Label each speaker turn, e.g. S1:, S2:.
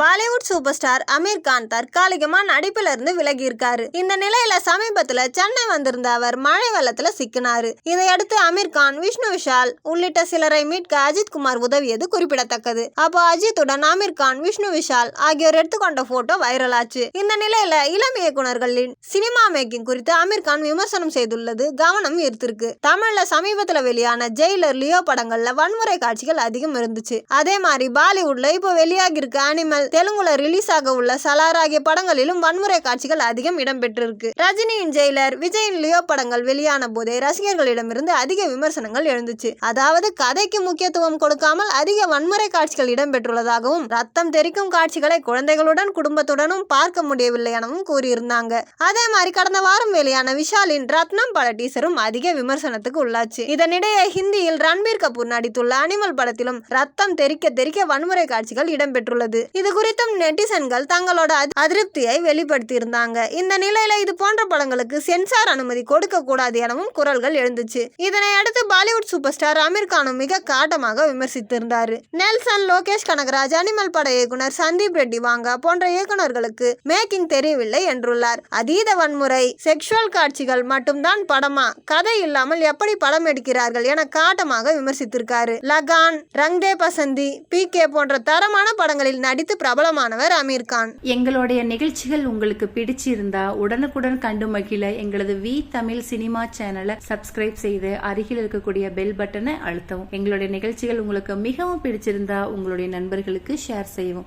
S1: Bollywood super star Aamir Khan தற்காலிகமா நடிப்புல இருந்து விலகி இருக்காரு இந்த நிலையில சமீபத்துல சென்னை வந்திருந்த அவர் மழை வெள்ளத்துல சிக்கினாரு. இதையடுத்து அமீர் கான் விஷ்ணு விஷால் உள்ளிட்ட சிலரை மீட்க அஜித் குமார் உதவியது குறிப்பிடத்தக்கது. அப்போ அஜித்துடன் அமீர் கான் விஷ்ணு விஷால் ஆகியோர் எடுத்துக்கொண்ட போட்டோ வைரலாச்சு. இந்த நிலையில இளம் இயக்குனர்களின் சினிமா மேக்கிங் குறித்து அமீர் கான் விமர்சனம் செய்துள்ளது கவனம் ஈர்த்திருக்கு. தமிழ்ல சமீபத்துல வெளியான ஜெயிலர் லியோ படங்கள்ல வன்முறை காட்சிகள் அதிகம் இருந்துச்சு. அதே மாதிரி பாலிவுட்ல இப்போ வெளியாகி இருக்க அனிமல் தெலுங்குல ரிலீஸ் ஆக உள்ள சலார் ஆகிய படங்களிலும் வன்முறை காட்சிகள் அதிகம் இடம்பெற்றிருக்கு. ரஜினியின் ஜெயிலர் விஜயின் லியோ படங்கள் வெளியான போதே ரசிகர்களிடமிருந்து அதிக விமர்சனங்கள் எழுந்துச்சு. அதாவது கதைக்கு முக்கியத்துவம் கொடுக்காமல் அதிக வன்முறை காட்சிகள் இடம்பெற்றுள்ளதாகவும் ரத்தம் தெறிக்கும் காட்சிகளை குழந்தைகளுடன் குடும்பத்துடனும் பார்க்க முடியவில்லை எனவும் கூறியிருந்தாங்க. அதே மாதிரி கடந்த வாரம் வெளியான விஷாலின் ரத்னம் பட டீசரும் அதிக விமர்சனத்துக்கு உள்ளாச்சு. இதனிடையே ஹிந்தியில் ரன்பீர் கபூர் நடித்துள்ள அனிமல் படத்திலும் ரத்தம் தெறிக்க தெறிக்க வன்முறை காட்சிகள் இடம்பெற்றுள்ளது. இது குறித்தும் நெட்டிசன்கள் தங்களோட அதி- அதிருப்தியை வெளிப்படுத்தியிருந்தாங்க. இந்த நிலையில இது போன்ற படங்களுக்கு சென்சார் அனுமதி கொடுக்க கூடாது எனவும் குரல்கள் எழுந்துச்சு. இதனை அடுத்து பாலிவுட் சூப்பர் ஸ்டார் அமீர் கானும் மிக காட்டமாக விமர்சித்திருந்தாரு. நெல்சன் லோகேஷ் கனகராஜ் அனிமல் பட இயக்குனர் சந்தீப் ரெட்டி வாங்க போன்ற இயக்குனர்களுக்கு மேக்கிங் தெரியவில்லை என்றுள்ளார். அதீத வன்முறை செக்ஷுவல் காட்சிகள் மட்டும்தான் படமா? கதை இல்லாமல் எப்படி படம் எடுக்கிறார்கள் என காட்டமாக விமர்சித்திருக்காரு. லகான் ரங்தே பசந்தி பி கே போன்ற தரமான படங்களில் நடித்து பிரபலமானவர் அமீர் கான்.
S2: எங்களுடைய நிகழ்ச்சிகள் உங்களுக்கு பிடிச்சிருந்தா உடனுக்குடன் கண்டு மகிழ எங்களது வி தமிழ் சினிமா சேனலை சப்ஸ்கிரைப் செய்து அருகில் இருக்கக்கூடிய பெல் பட்டனை அழுத்தவும். எங்களுடைய நிகழ்ச்சிகள் உங்களுக்கு மிகவும் பிடிச்சிருந்தா உங்களுடைய நண்பர்களுக்கு ஷேர் செய்யவும்.